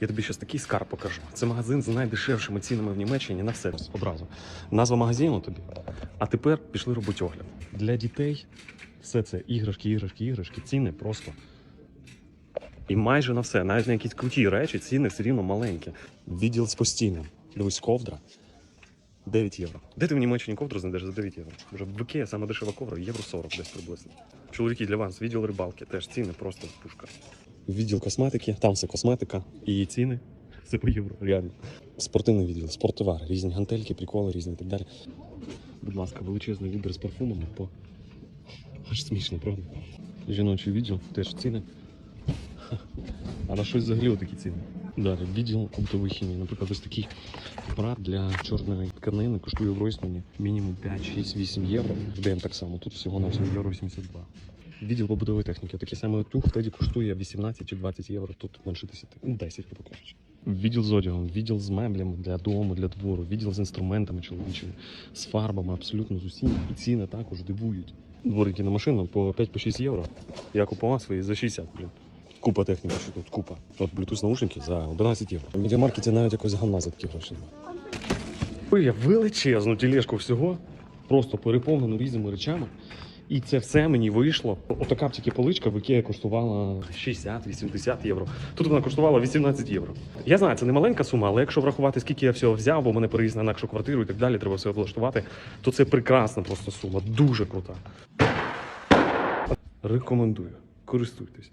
Я тобі щось такий скарб покажу. Це магазин з найдешевшими цінами в Німеччині на все одразу. Назва магазину тобі. А тепер пішли робити огляд. Для дітей все це іграшки, іграшки, іграшки. Ціни просто. І майже на все, навіть на якісь круті речі, ціни все рівно маленькі. Відділ з постійним. Дивись, ковдра. 9 євро. Де ти в Німеччині ковдру знайдеш за 9 євро? Вже в Ікея саме дешева ковра, євро 40 десь приблизно. Чоловіки для вас, відділ рибалки, теж ціни просто пушка. Відділ косметики, там все косметика і ціни. Все по євро, реально. Спортивний відділ, спорттовари, різні гантельки, приколи, різні і так далі. Будь ласка, величезний вибір з парфумами по. Аж смішно, правда? Жіночий відділ, теж ціни. А на щось взагалі такі ціни. Далі, відділ оптової хімії. Наприклад, ось такий апарат для чорної тканини коштує в Ройсмані мінімум 5, 6, 8 євро. В день так само. Тут всього на всього євро 82. Відділ побутової техніки. Такий самий утюг тоді коштує 18 чи 20 євро. Тут менше 10. Ну, 10, грубо кажучи. Відділ з одягом, відділ з меблями для дому, для двору, відділ з інструментами чоловічими, з фарбами, абсолютно з усім. І ціни також дивують. Дворики на машину по 5-6 євро. Я купував свої за 60, блін. Купа техніки, що тут купа. От Bluetooth наушники за 11 євро. В медіамаркеті навіть якось гамна за такі гроші. Я величезну тележку всього, просто переповнену різними речами. І це все мені вийшло. Отака б тільки поличка в Ікея коштувала 60-80 євро. Тут вона коштувала 18 євро. Я знаю, це не маленька сума, але якщо врахувати, скільки я всього взяв, бо мене переїзд на інакшу квартиру і так далі, треба все облаштувати, то це прекрасна просто сума, дуже крута. Рекомендую. Користуйтесь.